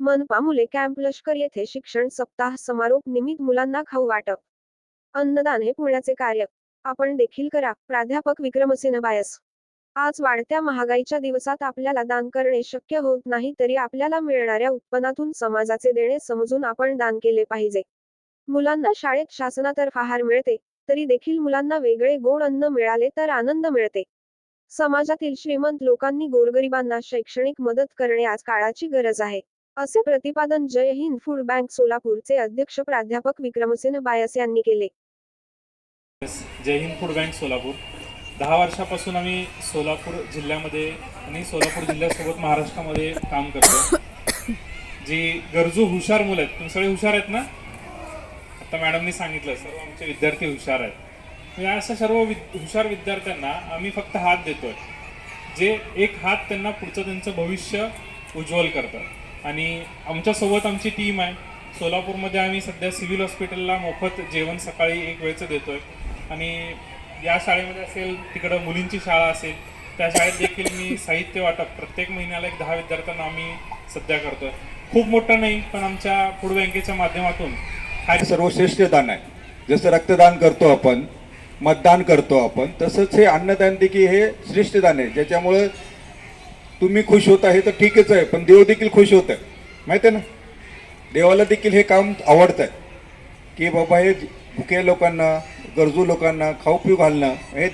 मनपा मुले कॅम्प लष्कर येथे शिक्षण सप्ताह समारोप निमित्त मुलांना खाऊ वाटप. अन्नदान हे पुण्याचे कार्य. आपण देखील करा. प्राध्यापक विक्रमसेन बायस. आज वाढत्या महागाईच्या दिवसात आपल्याला दान करणे शक्य होत नाही तरी आपल्याला मिळणाऱ्या उत्पन्नातून समाजाचे देणे समजून आपण दान केले पाहिजे. मुलांना शाळेत शासनातर्फे आहार मिळते तरी देखील मुलांना वेगळे गोड अन्न मिळाले तर आनंद मिळते. समाजातील श्रीमंत लोकांनी गोरगरिबांना शैक्षणिक मदत करणे आज काळाची गरज आहे. असे प्रतिपादन जय हिंद फूड बँक सोलापूरचे अध्यक्ष प्राध्यापक विक्रमसेन बायस यांनी केले. Jai Hind food bank Solapur. दहा वर्षापासून आम्ही सोलापूर जिल्ह्यामध्ये आणि सोलापूर जिल्ह्यासोबत महाराष्ट्रामध्ये काम करतो. जी गरजू हुशार मुलं आहेत तुम्ही सगळे हुशार आहेत ना? आता मॅडमनी सांगितलं सर्व आमचे विद्यार्थी हुशार आहेत. या अशा सर्व विद हुशार विद्यार्थ्यांना आम्ही फक्त हात देतोय. जे एक हात त्यांना पुढचं त्यांचं भविष्य उज्ज्वल करतं आणि आमच्यासोबत आमची टीम आहे. सोलापूरमध्ये आम्ही सध्या सिव्हिल हॉस्पिटलला मोफत जेवण सकाळी एक वेळचं देतो आहे आणि या शाळेमध्ये असेल तिकडं मुलींची शाळा असेल त्या शाळेत देखील मी साहित्य वाटप प्रत्येक महिन्याला एक दहा विद्यार्थ्यांना आम्ही सध्या करतो आहे खूप मोठं नाही पण आमच्या फूड बँकेच्या माध्यमातून हा सर्वश्रेष्ठ दान आहे. जसं रक्तदान करतो आपण मतदान करतो आपण तसंच हे अन्नदान देखील हे श्रेष्ठ दान आहे. ज्याच्यामुळं तुम्ही खुश होत आहे तर ठीकच आहे पण देव देखील खुश होत आहे. माहिती आहे ना? देवाला देखील हे काम आवडतं आहे की बाबा हे भुक्या लोकांना गरजू लोकांना खाऊ पिऊ घालणं हे